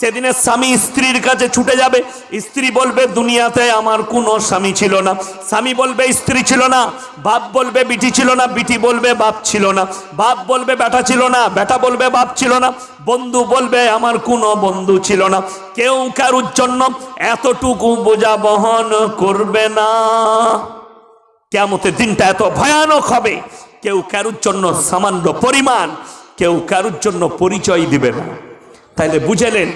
সেদিনে স্বামী স্ত্রীর কাছে ছুটে যাবে। স্ত্রী বলবে, দুনিয়াতে আমার কোনো স্বামী ছিল না। স্বামী বলবে, স্ত্রী ছিল না। বাপ বলবে, বিটি ছিল না। বিটি বলবে, বাপ ছিল না। বাপ বলবে, বেটা ছিল না। বেটা বলবে, বাপ ছিল না। বন্ধু বলবে, আমার কোনো বন্ধু ছিল না। কেউ কারুর জন্য এতটুকু বোঝা বহন করবে না। কেমতের দিনটা এত ভয়ানক হবে। কেউ কারুর জন্য সামান্য পরিমাণ, কেউ কারুর জন্য পরিচয় দিবে না। তাইলে বুঝেলেন,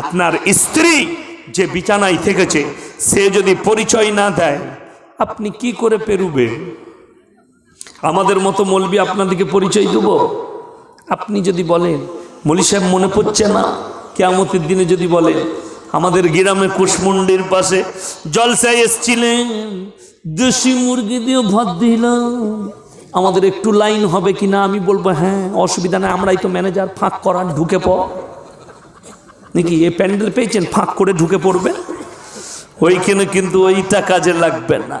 আপনার স্ত্রী যে বিছানায় থেকেছে, সে যদি পরিচয় না দেয়, আপনি কি করে পেরুবেন? আমাদের মতো মলবি আপনাদেরকে পরিচয় দেব? আপনি যদি বলেন, মলি সাহেব মনে পড়ছে না? কেয়ামতের দিনে যদি বলেন, আমাদের গ্রামে কুশমুন্ডির পাশে জলসায় এসছিলেন, দেশি মুরগি দিয়ে ভাত দিলাম। আমাদের একটু লাইন হবে কিনা আমি বলব হ্যাঁ অসুবিধা নেই, আমরাই তো ম্যানেজার, ফাঁক করার ঢুকে পড়। নাকি এ প্যান্ডেল পেয়েছেন? ফাঁক করে ঢুকে পড়বেন? ওইখানে কিন্তু ওইটা কাজে লাগবে না।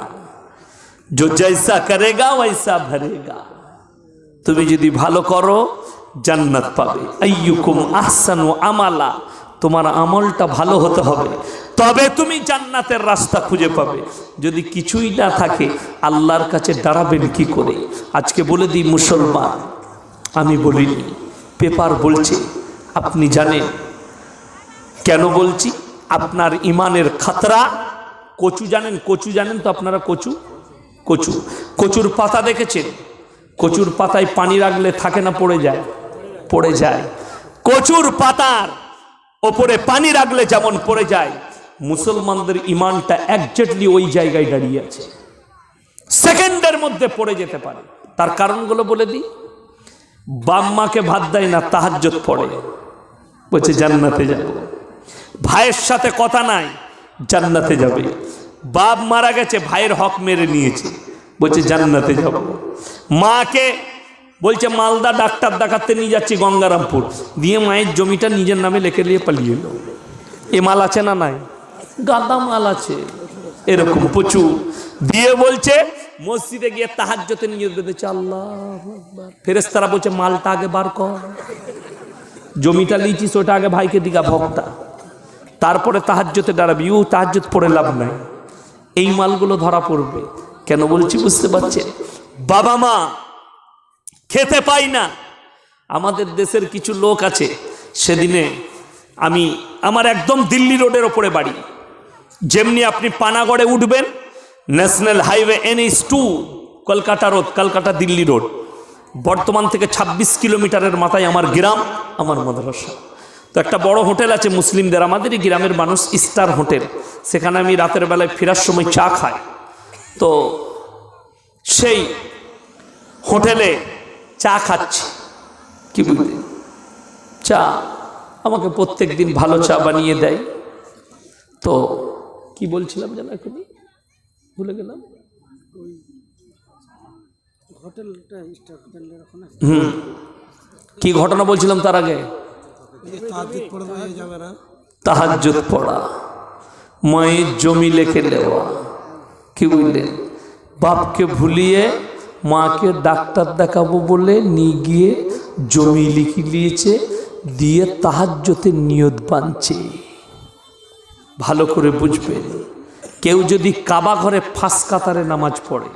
জো জৈসা করেগা ওইসা ভরেগা। তুমি যদি ভালো করো, জান্নাত পাবে। আইয়ুকুম আহসান আমালা। তোমার আমলটা ভালো হতে হবে। তবে তুমি জান্নাতের রাস্তা খুঁজে পাবে। যদি কিছুই না থাকে, আল্লাহর কাছে দাঁড়াবেন কি করে? আজকে বলে দিই, মুসলমান, আমি বলিনি। পেপার বলছে, আপনি জানেন কেন বলছি? আপনার ইমানের খাতরা। কচু জানেন? কচু জানেন তো আপনারা কচু? কচু। কচুর পাতা দেখেছেন? কচুর পাতায় পানি রাখলে থাকে না, পড়ে যায়? পড়ে যায়। কচুর পাতার ওপরে পানি রাখলে যেমন পড়ে যায়, মুসলমানদের ইমানটা একজাক্টলি ওই জায়গায় দাঁড়িয়ে আছে। সেকেন্ডের মধ্যে পড়ে যেতে পারে। তার কারণগুলো বলে দিই। বাম্মাকে ভাত দেয় না তাহাজ্জত পড়ে। বলছে, জান্নাতে যাব। ভাইয়ের সাথে কথা নাই জান্নাতে যাবে। বাপ মারা গেছে ভাইয়ের হক মেরে নিয়েছে। বলছে জান্নাতে যাব। মাকে বলছে মালদা ডাক্তার দেখাতে নিয়ে যাচ্ছি গঙ্গারামপুর। দিয়ে মায়ের জমিটা নিজের নামে লেখে নিয়ে পালিয়ে এলো। এ মাল আছে না নাই? গাদা মাল আছে। এরকম প্রচুর। দিয়ে বলছে মসজিদে গিয়ে তাহাজ্জতে নিয়ে বেঁধেছে আল্লাহ ফেরেস্তারা বলছে মালটা আগে বার কর। জমিটা লিচিস ওটা আগে ভাইকে দিগা ভক্তা। তারপরে তাহাজ্যতে দাঁড়াবি ও তাহাজ্যত পড়ে লাভ নাই। এই মালগুলো ধরা পড়বে। কেন বলছি বুঝতে পারছেন? বাবা মা, খেতে পাই না। আমাদের দেশের কিছু লোক আছে, সেদিনে আমি আমার একদম দিল্লি রোডের ওপরে বাড়ি। যেমনি আপনি পানাগড়ে উঠবেন, national highway NH two, Kolkata road, Kolkata Delhi road. বর্তমান থেকে ২৬ কিলোমিটারের মাথায় আমার গ্রাম, আমার মাদ্রাসা। তো একটা বড় হোটেল আছে মুসলিমদের আমাদেরই গ্রামের মানুষ স্টার হোটেল। সেখানে আমি রাতের বেলায় ফেরার সময় চা খাই। তো সেই হোটেলে চা খাচ্ছি। কি বুঝলি চা আমাকে প্রত্যেক দিন ভালো চা বানিয়ে দেয়। তো কি বলছিলাম যেন এখনই ভুলে গেলাম। হুম। কি ঘটনা বলছিলাম তার আগে? তাহাজুদ পড়া। মায়ের জমি লেখে নেওয়া। কি বুঝলেন বাপকে ভুলিয়ে মাকে ডাক্তার দেখাবো বলে নিয়ে গিয়ে জমি লিখে নিয়েছে দিয়ে তাহাজ্জতে নিয়ত বাঁধছে। ভালো করে বুঝবেন, কেউ যদি কাবা ঘরে ফাঁস কাতারে নামাজ পড়ে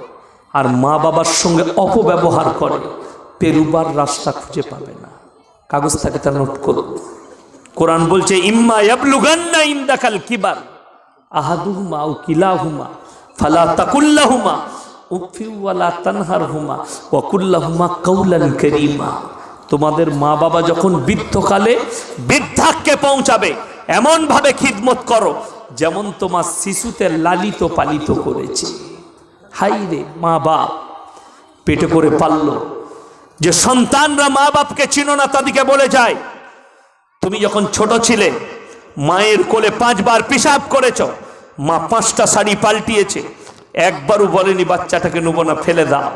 আর মা বাবার সঙ্গে অপব্যবহার করে, পেরুবার রাস্তা খুঁজে পাবে না। কাগজ থাকে তা নোট করুন কোরআন বলছে কিবার। আহাদুহুমা আও কিলাহুমা, ফালা তাকুল্লাহুমা তানহারহুমা তোমাদের মা বাবা যখন বৃদ্ধকালে বৃদ্ধাক্যে পৌঁছাবে এমন ভাবে খিদমত করো যেমন তোমার শিশুতে লালিত পালিত করেছে। হাই রে মা বাপ পেটে করে পারল যে সন্তানরা মা বাপকে চিনো না, তাদেরকে বলে যায়, তুমি যখন ছোট ছিলে, মায়ের কোলে পাঁচবার পেশাব করেছ, মা পাঁচটা শাড়ি পাল্টিয়েছে, একবারও বলেনি, বাচ্চাটাকে নেব না, ফেলে দাও।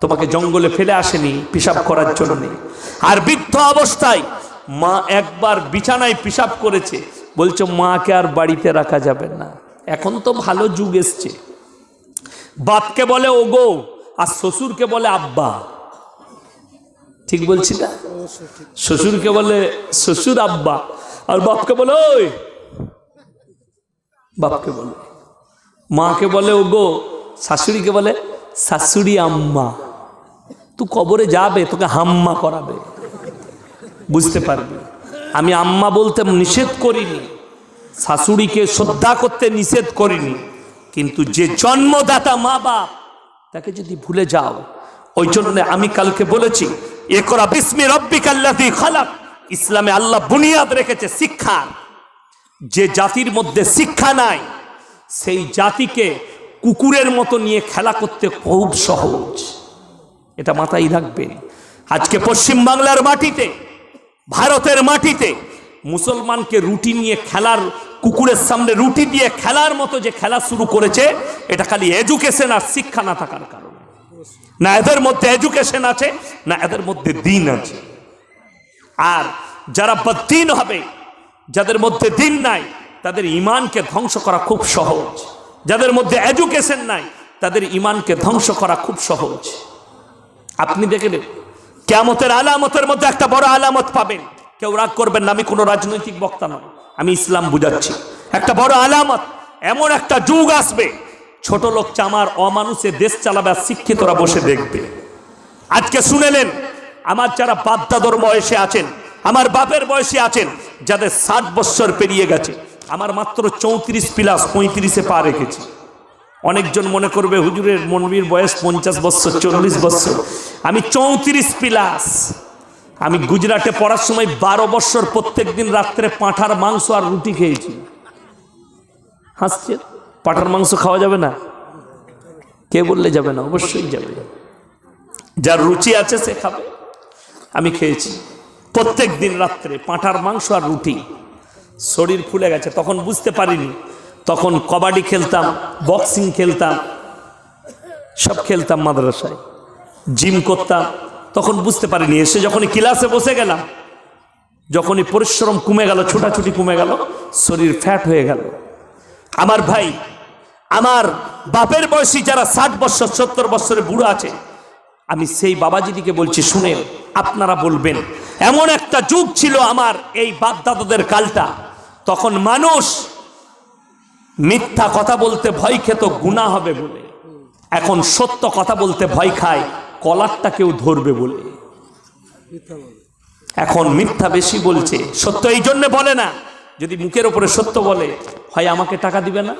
তোমাকে জঙ্গলে ফেলে আসেনি, পেশাব করার জন্য আর বৃদ্ধ অবস্থায় মা একবার বিছানায় পেশাব করেছে, বলছো, মাকে আর বাড়িতে রাখা যাবে না। এখন তো ভালো যুগ এসছে। বাপকে বলে, ওগো, আর শ্বশুরকে বলে, আব্বা। ঠিক বলছি না? শ্বশুরকে বলে শ্বশুর আব্বা। আর বাপকে বলে ওই। বাপকে বলে। মাকে বলে ও গো শাশুড়িকে বলে শাশুড়ি আম্মা। তুই কবরে যাবে তোকে হাম্মা করাবে। বুঝতে পারবি। আমি আম্মা বলতে নিষেধ করিনি। শাশুড়িকে শ্রদ্ধা করতে নিষেধ করিনি। কিন্তু যে জন্মদাতা মা বাপ তাকে যদি ভুলে যাও ওই জন্য আমি কালকে বলেছি একরা বিস্মি রব্বিকাল্লাযী খালাক। ইসলামে আল্লাহ বুনিয়াদ রেখেছে শিক্ষা। যে জাতির মধ্যে শিক্ষা নাই, সেই জাতিকে কুকুরের মতো নিয়ে খেলা করতে খুব সহজ। এটা মাথায় রাখবেন। আজকে পশ্চিম বাংলার মাটিতে, ভারতের মাটিতে মুসলমানকে রুটি নিয়ে খেলার, কুকুরের সামনে রুটি দিয়ে খেলার মতো যে খেলা শুরু করেছে, এটা খালি এডুকেশন আর শিক্ষা না থাকার কারণে। না এদের মধ্যে এডুকেশন আছে, না এদের মধ্যে দিন আছে। আর যারা বদ্দিন হবে, যাদের মধ্যে দিন নাই, তাদের ইমানকে ধ্বংস করা খুব সহজ। যাদের মধ্যে এডুকেশন নাই, তাদের ইমানকে ধ্বংস করা খুব সহজ। আপনি দেখেন কেমতের আলামতের মধ্যে একটা বড় আলামত পাবেন। কেউ রাগ করবেন না, আমি কোনো রাজনৈতিক বক্তা নয় আমি ইসলাম বুঝাচ্ছি। একটা বড় আলামত, এমন একটা যুগ আসবে ছোট লোক চামার অমানুষে দেশ চালাবে আর শিক্ষিতরা বসে দেখবে। আজকে শুনেলেন, আমার যারা বাদ্দাদর বয়সে আছেন, আমার বাপের বয়সে আছেন, যাদের ষাট বৎসর পেরিয়ে গেছে, আমার মাত্র চৌত্রিশ প্লাস পঁয়ত্রিশে পা রেখেছি। অনেকজন মনে করবে, হুজুরের মনবীর বয়স পঞ্চাশ বৎসর চল্লিশ বৎসর আমি চৌত্রিশ প্লাস। আমি গুজরাটে পড়ার সময় বারো বৎসর প্রত্যেক দিন রাত্রে পাঁঠার মাংস আর রুটি খেয়েছি। হাসছে পাঁঠার মাংস খাওয়া যাবে না? কে বললে যাবে না? অবশ্যই যাবে। যার রুচি আছে সে খাবে। আমি খেয়েছি। প্রত্যেক দিন রাত্রে পাঁঠার মাংস আর রুটি। শরীর ফুলে গেছে। তখন বুঝতে পারিনি। তখন কবাডি খেলতাম, বক্সিং খেলতাম, সব খেলতাম মাদ্রাসায়। জিম করতাম। তখন বুঝতে পারিনি। এসে যখনই ক্লাসে বসে গেলাম, যখনই পরিশ্রম কমে গেল, ছোটাছুটি কমে গেল, শরীর ফ্যাট হয়ে গেল। আমার ভাই আমার বাপের বয়সী যারা ষাট বছর সত্তর বছরের বুড়ো আছে আমি সেই বাবাজিদিকে বলছি শুনে আপনারা বলবেন। এমন একটা যুগ ছিল আমার এই বাপদাদাদের কালটা। তখন মানুষ মিথ্যা কথা বলতে ভয় খেত গুণা হবে বলে। এখন সত্য কথা বলতে ভয় খায় কলারটা কেউ ধরবে বলে। এখন মিথ্যা বেশি বলছে সত্য এই জন্য বলে না। যদি মুখের ওপরে সত্য বলে, হয় আমাকে টাকা দিবে না?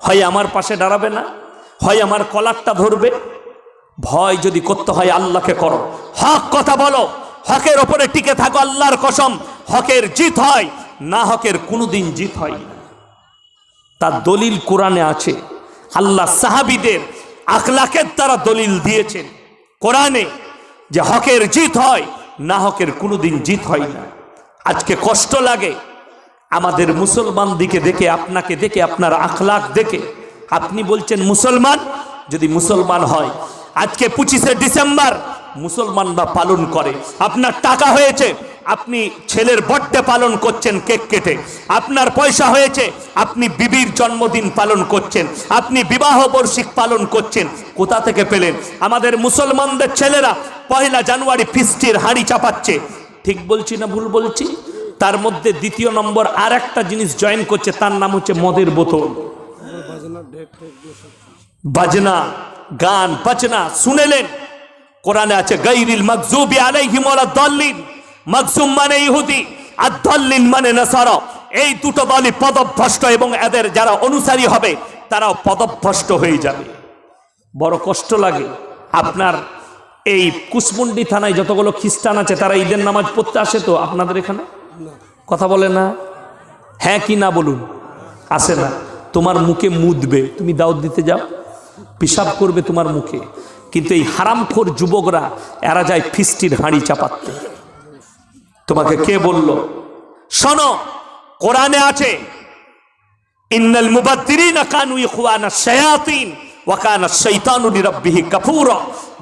হয় আমার পাশে দাঁড়াবে না? হয় আমার কলারটা ধরবে? ভয় যদি করতে হয় আল্লাহকে করো। হক কথা বলো, হকের ওপরে টিকে থাকো আল্লাহর কসম। হকের জিত হয়, না হকের কোনোদিন জিত হয় তার দলিল কোরআনে আছে। আল্লাহ সাহাবিদের আখলাকের দ্বারা দলিল দিয়েছেন কোরআনে যে হকের জিত হয়, না হকের কোনোদিন জিত হয় না। আজকে কষ্ট লাগে আমাদের মুসলমান দিকে দেখে, আপনাকে দেখে, আপনার আখলাক দেখে। আপনি বলছেন, মুসলমান? যদি মুসলমান হয়, আজকে পঁচিশে ডিসেম্বর, মুসলমানরা পালন করে। আপনার টাকা হয়েছে, আপনি ছেলের বর্থডে পালন করছেন কেক কেটে। আপনার পয়সা হয়েছে, আপনি বিবির জন্মদিন পালন করছেন। আপনি বিবাহ বার্ষিক পালন করছেন। কোথা থেকে পেলেন? আমাদের মুসলমানদের ছেলেরা পয়লা জানুয়ারি ফিস্টির হাঁড়ি চাপাচ্ছে। ঠিক বলছি না ভুল বলছি? তার মধ্যে দ্বিতীয় নম্বর আর একটা জিনিস জয়েন করছে, তার নাম হচ্ছে মদের বোতল। বাজনা, গান, বাজনা, শুনেলেন। কোরআনে আছে, গাইরিল মকজুবি আলাইহিম ওয়ালা দাল্লিন। মকজুম মানে ইহুদি, আর দাল্লিন মানে নাসারা। এই দুটো দলই পদভ্রষ্ট এবং এদের যারা অনুসারী হবে, তারাও পদভ্রষ্ট হয়ে যাবে। বড় কষ্ট লাগে। আপনার এই কুসমুন্ডি থানায় যতগুলো খ্রিস্টান আছে, তারা ঈদের নামাজ পড়তে আসে তো আপনাদের এখানে? কথা বলে না? হ্যাঁ কি না বলুন। আসে না। তোমার মুখে মুদবে। তুমি দাওয়াত দিতে যাও। পেশাব করবে তোমার মুখে। কিন্তু এই হারামখোর যুবকরা, এরা যায় ফিস্টির হাঁড়ি চাপাতে। তোমাকে কে বলল? শোনো, কোরআনে আছে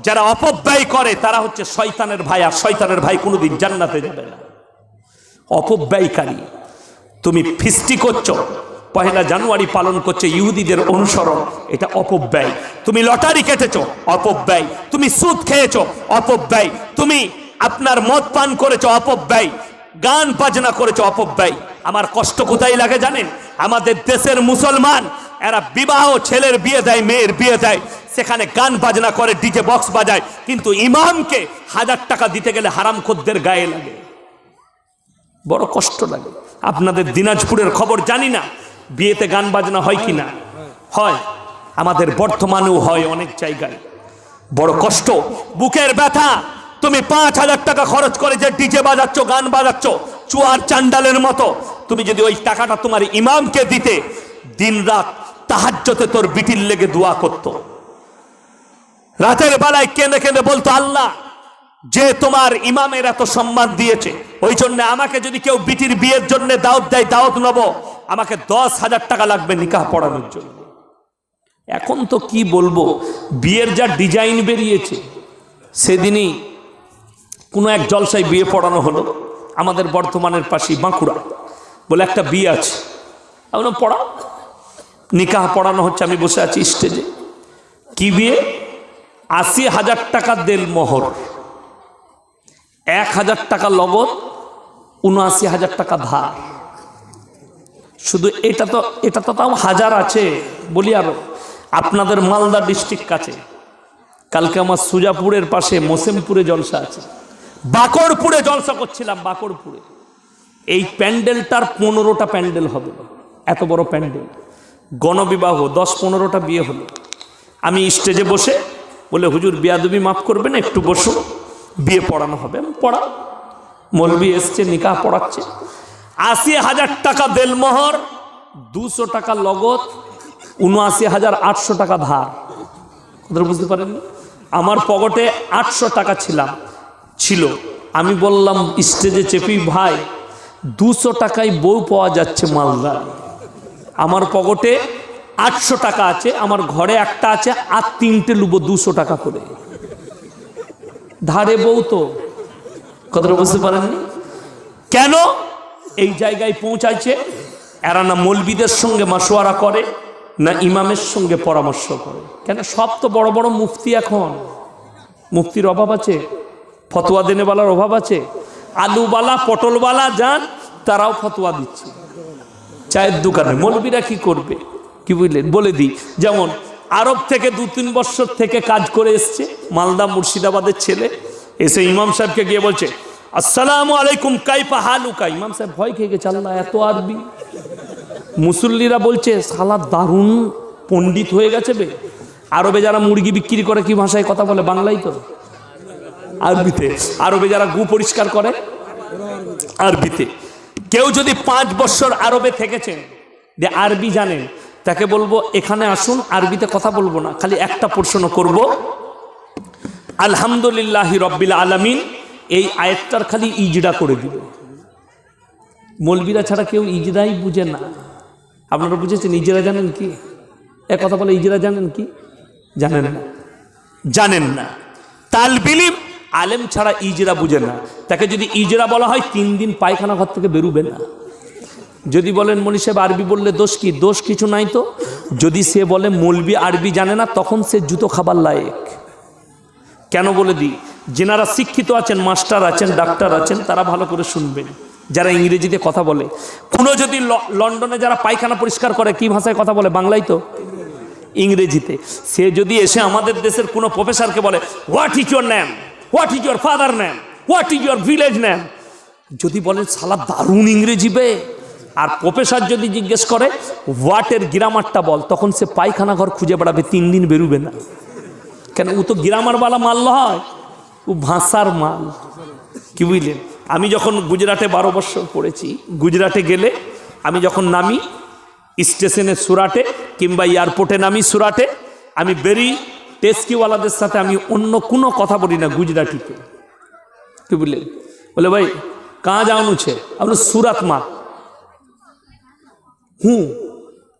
যারা অপব্যয় করে, তারা হচ্ছে শয়তানের ভাই। আর শয়তানের ভাই কোনোদিন জান্নাতে যাবে না। অপব্যয়কারী। তুমি ফিস্টি করছ। পহেলা জানুয়ারি পালন করছে ইহুদিদের অনুসরণ। এটা অপব্যয়। তুমি লটারি কেটেছ। অপব্যয়। তুমি সুদ খেয়েছ। অপব্যয়। তুমি আপনার মদ পান করেছ। অপব্যয়। গান বাজনা করেছ। অপব্যয়। আমার কষ্ট কোথায় লাগে জানেন? আমাদের দেশের মুসলমান, এরা বিবাহ, ছেলের বিয়ে দেয়, মেয়ের বিয়ে দেয়। সেখানে গান বাজনা করে, ডিজে বক্স বাজায়। কিন্তু ইমামকে হাজার টাকা দিতে গেলে হারাম খদ্দের গায়ে লাগে। বড় কষ্ট লাগে। আপনাদের দিনাজপুরের খবর জানি না, বিয়েতে গান বাজনা হয় কি না হয়, আমাদের বর্তমানেও হয় অনেক জায়গায়। বড় কষ্ট, বুকের ব্যথা, তুমি পাঁচ হাজার টাকা খরচ করে যে ডিজে বাজাচ্ছ, গান বাজাচ্ছ, চুয়ার চান্ডালের মতো, তুমি যদি ওই টাকাটা তোমার ইমামকে দিতে দিন রাত তাহাজ্যতে তোর বিটির লেগে দোয়া করতো। রাতের বেলায় কেঁদে কেঁদে বলতো, আল্লাহ যে তোমার ইমামের এত সম্মান দিয়েছে, ওই জন্য আমাকে যদি কেউ বিটির বিয়ের জন্য দাওয়াত দেয়, দাওয়াত নেব। আমাকে দশ হাজার টাকা লাগবে নিকাহ পড়ানোর জন্য। এখন তো কি বলব? বিয়ের যা ডিজাইন বেরিয়েছে, সেদিনই কোনো এক জলসায় বিয়ে পড়ানো হলো। আমাদের বর্তমানের পাশেই বাঁকুড়া বলে একটা বিয়ে আছে। আমি পড়াও। নিকাহ পড়ানো হচ্ছে, আমি বসে আছি স্টেজে কি বিয়ে? আশি হাজার টাকা দেল মোহর এক হাজার টাকা লগত উনআশি হাজার টাকা ধার। শুধু এটা তো এটা তো তাও হাজার আছে, বলি আরও। আপনাদের মালদা ডিস্ট্রিক্ট কাছে। কালকে আমার সুজাপুরের পাশে মোসেমপুরে জলসা আছে। বাকরপুরে জলসা করছিলাম বাকরপুরে এই প্যান্ডেলটার পনেরোটা প্যান্ডেল হবে। এত বড় প্যান্ডেল। গণবিবাহ, দশ পনেরোটা বিয়ে হলো। আমি স্টেজে বসে বলে, হুজুর, বিয়াদবি মাফ করবেন, একটু বসো বিয়ে পড়ানো হবে। পড়া। মলবি এসছে, নিকাহ পড়াচ্ছে। আশি হাজার টাকা দেলমোহর, দুশো টাকা লগত উনআশি হাজার আটশো টাকা ধার। কথাটা বুঝতে পারেননি? আমার পকেটে আটশো টাকা ছিলাম, ছিল। আমি বললাম, স্টেজে চেপি ভাই, দুশো টাকায় বউ পাওয়া যাচ্ছে মালদায়। আমার পকেটে আটশো টাকা আছে, আমার ঘরে একটা আছে, আর তিনটে লুবো দুশো টাকা করে। ধারে বউ তো। কথাটা বুঝতে পারেননি? কেন? এই জায়গায় পৌঁছাইছে, এরা না মলবিদের সঙ্গে মাসোয়ারা করে, না ইমামের সঙ্গে পরামর্শ করে। কেন? সব তো বড় বড় মুফতি এখন। মুফতির অভাব আছে, ফতোয়া দেনেওয়ালার অভাব আছে। আলুবালা পটলবালা যান, তারাও ফতোয়া দিচ্ছে। চায়ের দোকানে। মলবিরা কি করবে? কি বুঝলেন? বলে দিই। যেমন আরব থেকে দু তিন বছর থেকে কাজ করে এসছে, মালদা মুর্শিদাবাদের ছেলে। এসে ইমাম সাহেবকে গিয়ে বলছে, আসসালামু আলাইকুম কাইপা হালুকা? ইমাম সাহেব ভয় খেয়ে গেছে, আল্লাহ, এত আরবি? মুসল্লিরা বলছে সালা দারুণ পণ্ডিত হয়ে গেছে বে। আরবে যারা মুরগি বিক্রি করে কি ভাষায় কথা বলে? বাংলাই তো? আরবিতে। আরবে যারা গু পরিষ্কার করে? আরবিতে। কেউ যদি পাঁচ বছর আরবে থেকেছেন, যে আরবি জানেন তাকে বলব, এখানে আসুন, আরবিতে কথা বলব না, খালি একটা প্রশ্ন করব। আলহামদুলিল্লাহ রব্বিল আলামিন, এই আয়াতটার খালি ইজরা করে দিবে মলবিরা ছাড়া কেউ ইজরাই বুঝে না। আপনারা বুঝেছেন ইজরা জানেন কি? এ কথা বলে, ইজরা জানেন কি? জানেন না। জানেন না। তালবিলিম, আলেম ছাড়া ইজরা বুঝে না। তাকে যদি ইজরা বলা হয়, তিন দিন পায়খানা ঘর থেকে বেরুবে না। যদি বলেন মনি সাহেব, আরবি বললে দোষ কি? দোষ কিছু নাই তো। যদি সে বলে, মলবি আরবি জানে না, তখন সে জুতো খাবার লায়েক। কেন বলে দিই? যেনারা শিক্ষিত আছেন, মাস্টার আছেন, ডাক্তার আছেন, তারা ভালো করে শুনবেন। যারা ইংরেজিতে কথা বলে। কোনো যদি লন্ডনে যারা পায়খানা পরিষ্কার করে, কি ভাষায় কথা বলে? বাংলাই তো? ইংরেজিতে। সে যদি এসে আমাদের দেশের কোনো প্রফেসরকে বলে what is your name what is your father name what is your village name যদি বলেন, সালা দারুণ ইংরেজি বে। আর প্রফেসর যদি জিজ্ঞেস করে ওয়াটের গ্রামারটা বল? তখন সে পায়খানা ঘর খুঁজে বেড়াবে, তিন দিন বেরুবে না। কেন? ও তো গ্রামারওয়ালা মাল হয় ও ভাষার মাল। কি বুঝলেন? আমি যখন গুজরাটে বারো বছর পড়েছি, গুজরাটে গেলে আমি যখন নামি, স্টেশনে সুরাটে কিংবা এয়ারপোর্টে নামি সুরাটে, আমি বেরি, টেস্কিওয়ালাদের সাথে আমি অন্য কোনো কথা বলি না গুজরাটিতে। কি বুঝলেন? বলে, ভাই কাঁ যাওয়ানো ছে আপনার সুরাত মা હું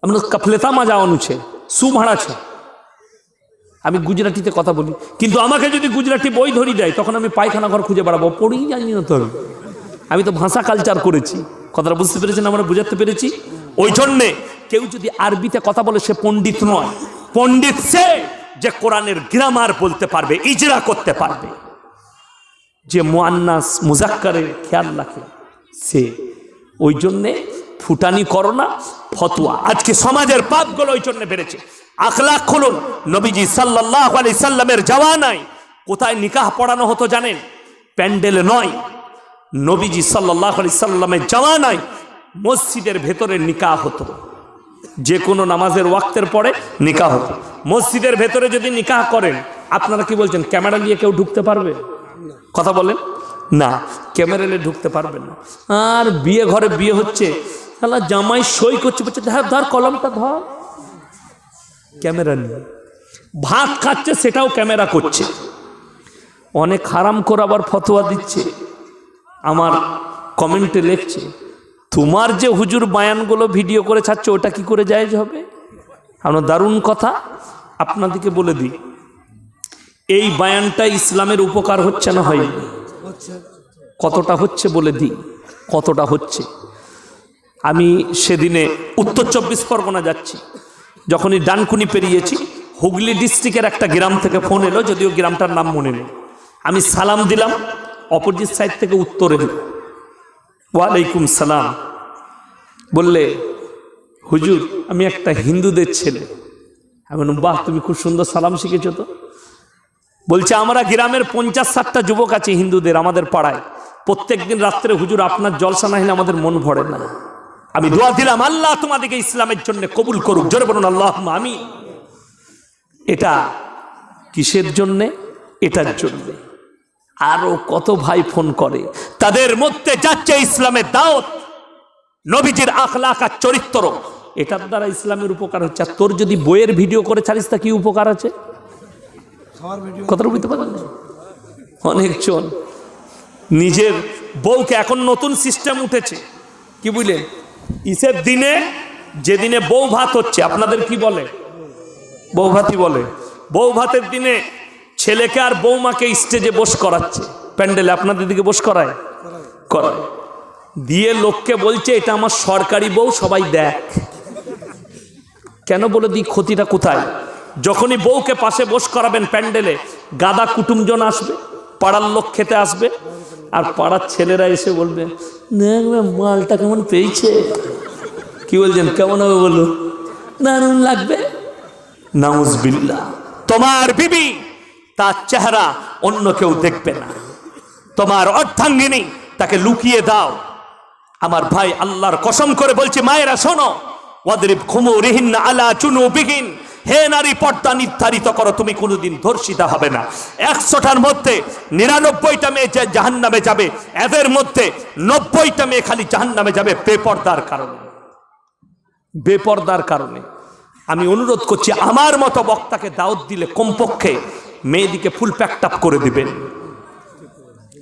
આપણે કફલેતામાં જવાનું છે શું ભાડા છે আমি গুজরাটিতে কথা বলি কিন্তু আমাকে যদি গুজরাটি বই ধরি দেয় তখন আমি পায়খানা ঘর খুঁজে বেড়াবো পড়েই জানি না তো আমি। আমি তো ভাষা কালচার করেছি কথাটা বুঝতে পেরেছেন আমরা বুঝাতে পেরেছি ওই জন্যে কেউ যদি আরবিতে কথা বলে সে পণ্ডিত নয় পণ্ডিত সে যে কোরআনের গ্রামার বলতে পারবে ইজরা করতে পারবে যে মুআন্নাস মুজাক্কারের খেয়াল রাখে সে ওই জন্যে ফুটানি করো না, ফতোয়া। আজকে সমাজের পাপগুলো ওই জন্য বেড়েছে। আখলাখ খুলুন, নবীজি সাল্লাহ আলি সাল্লামের যাওয়া নাই। কোথায় নিকাহ পড়ানো হতো জানেন? প্যান্ডেলে নয়। নবীজি সাল্লাহ আলি সাল্লামের যাওয়া নাই, মসজিদের ভেতরে নিকাহ হতো। যে কোনো নামাজের ওয়াক্তের পরে নিকাহ হতো। মসজিদের ভেতরে যদি নিকাহ করেন, আপনারা কি বলছেন, ক্যামেরা নিয়ে কেউ ঢুকতে পারবে? কথা বলেন? না, ক্যামেরা নিয়ে ঢুকতে পারবেন না। আর বিয়ে ঘরে বিয়ে হচ্ছে তাহলে জামাই সই করছে, বলছে, ধর ধর কলমটা ধর। ক্যামেরা নিয়ে। ভাত খাচ্ছে, সেটাও ক্যামেরা করছে। অনেক হারাম করে আবার ফতোয়া দিচ্ছে। আমার কমেন্টে লিখছে, তোমার যে হুজুর বায়ানগুলো ভিডিও করে ছাড়ছে, ওটা কি করে জায়েজ হবে? আমরা দারুণ কথা আপনাদেরকে বলে দিই। এই বায়ানটা ইসলামের উপকার হচ্ছে না হয় কতটা হচ্ছে বলে দিই? কতটা হচ্ছে? আমি সেদিনে উত্তর চব্বিশ পরগনা যাচ্ছি। যখনই ডানকুনি পেরিয়েছি, হুগলি ডিস্ট্রিক্টের একটা গ্রাম থেকে ফোন এলো, যদিও গ্রামটার নাম মনে নেই। আমি সালাম দিলাম, অপোজিট সাইড থেকে উত্তর এলো, ওয়ালাইকুম সালাম। বললে, হুজুর, আমি একটা হিন্দুদের ছেলে। আমি বাহ, তুমি খুব সুন্দর সালাম শিখেছো তো। বলছে, আমরা গ্রামের পঞ্চাশ ষাটটা যুবক আছে হিন্দুদের, আমাদের পাড়ায়। প্রত্যেক দিন রাত্রে হুজুর, আপনার জলসা না হলে আমাদের মন ভরে না। আমি দোয়া দিলাম আল্লাহ তোমাদেরকে ইসলামের জন্য কবুল করুক। জোরে বলুন আল্লাহ আমি এটা কিসের জন্যে? এটার জন্যে। আরও কত ভাই ফোন করে তাদের মধ্যে যাচ্ছে ইসলামের দাওত নবীজির আখলাক আর চরিত্র। এটার দ্বারা ইসলামের উপকার হচ্ছে। আর তোর যদি বইয়ের ভিডিও করে ছাড়িস তা কি উপকার আছে? কথাটা বুঝতে পারলেন? অনেকজন। নিজের বউকে এখন নতুন সিস্টেম উঠেছে। কি বুঝলেন? ইসের দিনে যেদিনে বউ ভাত হচ্ছে, আপনাদের কি বলে? বউ ভাতই বলে। বউ ভাতের দিনে ছেলেকে আর বৌমাকে স্টেজে বস করাচ্ছে। প্যান্ডেলে আপনাদের দিকে বস করায়? করায়। দিয়ে লোককে বলছে, এটা আমার সরকারি বউ, সবাই দেখ। কেন বলে দিই, ক্ষতিটা কোথায়? যখনই বউকে পাশে বস করাবেন প্যান্ডেলে, গাদা কুটুমজন আসবে, পাড়ার লোক খেতে আসবে আর পাড়ার ছেলেরা এসে বলবে মালটা কেমন পেয়েছে? কি বলছেন? কেমন হবে বলুন দারুণ লাগবে। নাউজবিল্লা তোমার বিবি, তার চেহারা অন্য কেউ দেখবে না। তোমার অর্ধাঙ্গিনী, তাকে লুকিয়ে দাও। আমার ভাই আল্লাহর কসম করে বলছে, মায়েরা, শোনো। ওয়াদরিব খুমু রিহিন আলা চুনু বিহীন হে নারী, পর্দা নির্ধারিত করো, তুমি কোনোদিন ধর্ষিতা হবে না। একশোটার মধ্যে নিরানব্বইটা মেয়ে যে জাহান নামে যাবে, এদের মধ্যে নব্বইটা মেয়ে খালি জাহান নামে যাবে বেপর্দার কারণে। বেপর্দার কারণে। আমি অনুরোধ করছি, আমার মতো বক্তাকে দাওয়াত দিলে কমপক্ষে মেয়েদিকে ফুল প্যাকটাপ করে দিবেন।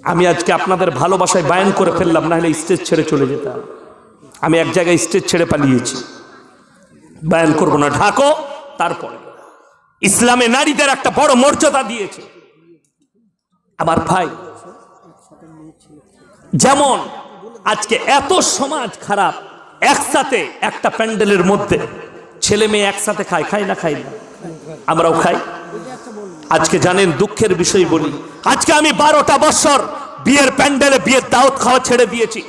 আমি আজকে আপনাদের ভালোবাসায় বায়ান করে ফেললাম না হলে স্টেজ ছেড়ে চলে যেতাম। আমি এক জায়গায় স্টেজ ছেড়ে পালিয়েছি। বায়ান করব না। ঢাকো। তারপরে ইসলামে নারীদের একটা বড় মর্যাদা দিয়েছে। আমার ভাই, যেমন আজকে এত সমাজ খারাপ, একসাথে একটা প্যান্ডেলের মধ্যে ছেলে মেয়ে একসাথে খায় খায় না খাই না? আমরাও খাই। আজকে জানেন, দুঃখের বিষয় বলি। আজকে আমি বারোটা বছর বিয়ের প্যান্ডেলে বিয়ের দাওয়াত খাওয়া ছেড়ে দিয়েছি।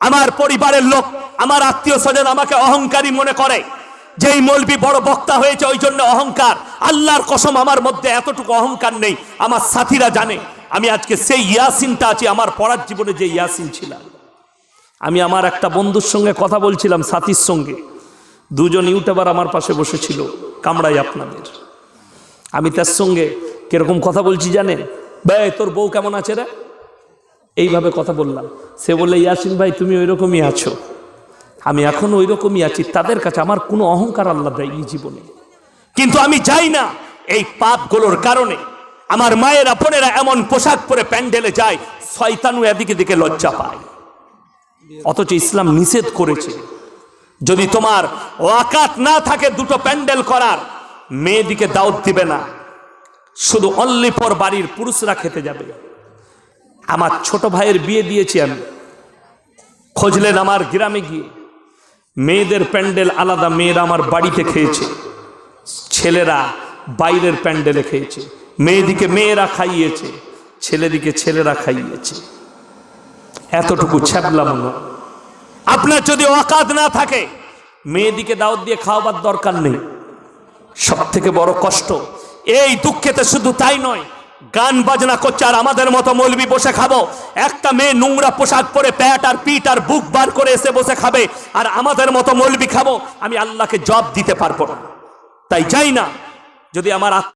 আমার পরিবারের লোক, আমার আত্মীয় স্বজন আমাকে অহংকারী মনে করে। যেই মলবি বড় বক্তা হয়েছে, ওই জন্য অহংকার। আল্লাহর কসম আমার মধ্যে এতটুকু অহংকার নেই। আমার সাথীরা জানে, আমি আজকে সেই ইয়াসিনটা আছি, আমার পড়ার জীবনে যে ইয়াসিন ছিলাম। আমি আমার একটা বন্ধুর সঙ্গে কথা বলছিলাম, সাথীর সঙ্গে। দুজন ইউটিউবার আমার পাশে বসেছিল, কামড়াই আপনাদের। আমি তার সঙ্গে কীরকম কথা বলছি জানেন? ভাই তোর বউ কেমন আছে রে? এইভাবে কথা বললাম। সে বললে, ইয়াসিন ভাই, তুমি ওই রকমই আছো। আমি এখন ওই রকমই আছি, তাদের কাছে আমার কোনো অহংকার আল্লাহ দেয় এই জীবনে। কিন্তু আমি যাই না এই পাপগুলোর কারণে। আমার মায়ের বোনেরা এমন পোশাক পরে প্যান্ডেলে যায় শয়তানু এদিকে দিকে লজ্জা পায়। অথচ ইসলাম নিষেধ করেছে, যদি তোমার ওয়াকাত না থাকে দুটো প্যান্ডেল করার, মেয়েদিকে দাওয়াত দিবে না। শুধু অনলি পর বাড়ির পুরুষরা খেতে যাবে। আমার ছোট ভাইয়ের বিয়ে দিয়েছি আমি। খুঁজলেন আমার গ্রামে গিয়ে। মেয়েদের প্যান্ডেল আলাদা, মেয়েরা আমার বাড়িতে খেয়েছে। ছেলেরা বাইরের প্যান্ডেলে খেয়েছে। মেয়েদিকে মেয়েরা খাইয়েছে, ছেলেদিকে ছেলেরা খাইয়েছে। এতটুকু ছ্যাবলাম আপনার যদি অকাত না থাকে, মেয়েদিকে দাওয়াত দিয়ে খাওয়াবার দরকার নেই। সব থেকে বড় কষ্ট। এই দুঃখেতে শুধু তাই নয় গান বাজনা করছে আর আমাদের মতো মৌলবি বসে খাব। একটা মেয়ে নোংরা পোশাক পরে প্যাট আর পিট আর বুক বার করে এসে বসে খাবে আর আমাদের মতো মৌলবি খাব, আমি আল্লাহকে জব দিতে পারব না। তাই চাই না, যদি আমার